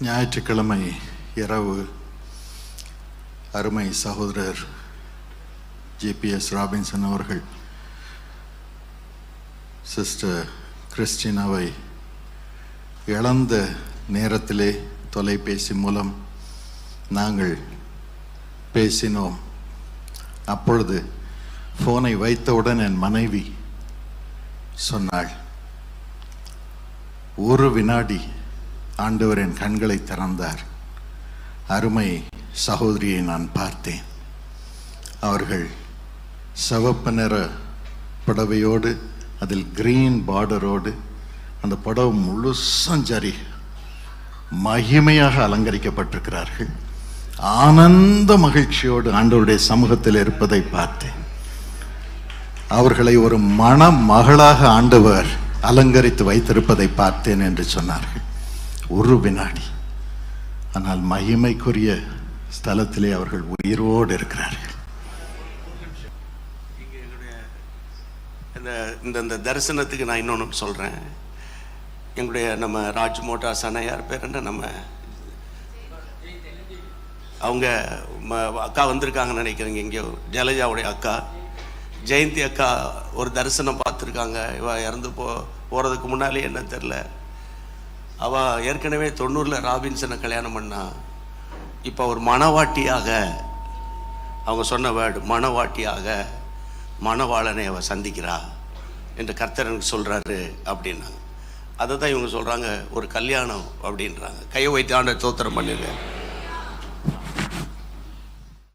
ஞாயிற்றுக்கிழமை இரவு அருமை சகோதரர் ஜிபிஎஸ் ராபின்சன் அவர்கள் சிஸ்டர் கிறிஸ்டினாவை இழந்த நேரத்திலே தொலைபேசி மூலம் நாங்கள் பேசினோம். அப்பொழுது ஃபோனை வைத்தவுடன் என் மனைவி சொன்னாள் ஒரு வினாடி ஆண்டவர் என் கண்களை திறந்தார். அருமை சகோதரியை நான் பார்த்தேன். அவர்கள் சிவப்பு நிற புடவையோடு அதில் கிரீன் பார்டரோடு அந்த புடவை முழுசும் சரி மகிமையாக அலங்கரிக்கப்பட்டிருக்கிறார்கள். ஆனந்த மகிழ்ச்சியோடு ஆண்டவருடைய சமூகத்தில் இருப்பதை பார்த்தேன். அவர்களை ஒரு மண மகளாக ஆண்டவர் அலங்கரித்து வைத்திருப்பதை பார்த்தேன் என்று சொன்னார்கள். ஒரு வினாடி. ஆனால் மகிமைக்குரிய ஸ்தலத்திலே அவர்கள் உயிரோடு இருக்கிறார்கள். எங்களுடைய இந்த இந்த இந்த தரிசனத்துக்கு நான் இன்னொன்று சொல்கிறேன் எங்களுடைய நம்ம ராஜ் மோட்டார்ஸ் அண்ணா பேர் என்ன? நம்ம அவங்க ம- அக்கா வந்திருக்காங்கன்னு நினைக்கிறேங்க இங்கே ஜலஜாவுடைய அக்கா. ஜெயந்தி அக்கா ஒரு தரிசனம் பார்த்துருக்காங்க. இவ இறந்து போ போகிறதுக்கு முன்னாலே என்ன தெரில அவள் ஏற்கனவே தொண்ணூறில் ராபின்சனை கல்யாணம் பண்ணா. இப்போ ஒரு மணவாட்டியாக அவங்க சொன்ன வேர்டு மணவாட்டியாக மணவாளனை அவள் சந்திக்கிறா என்று கர்த்தர் எனக்கு சொல்கிறாரு அப்படின்னாங்க. அதை தான் இவங்க சொல்கிறாங்க ஒரு கல்யாணம் அப்படின்றாங்க. கையை வைத்து ஆண்ட தோத்திரம் பண்ணிருக்கேன்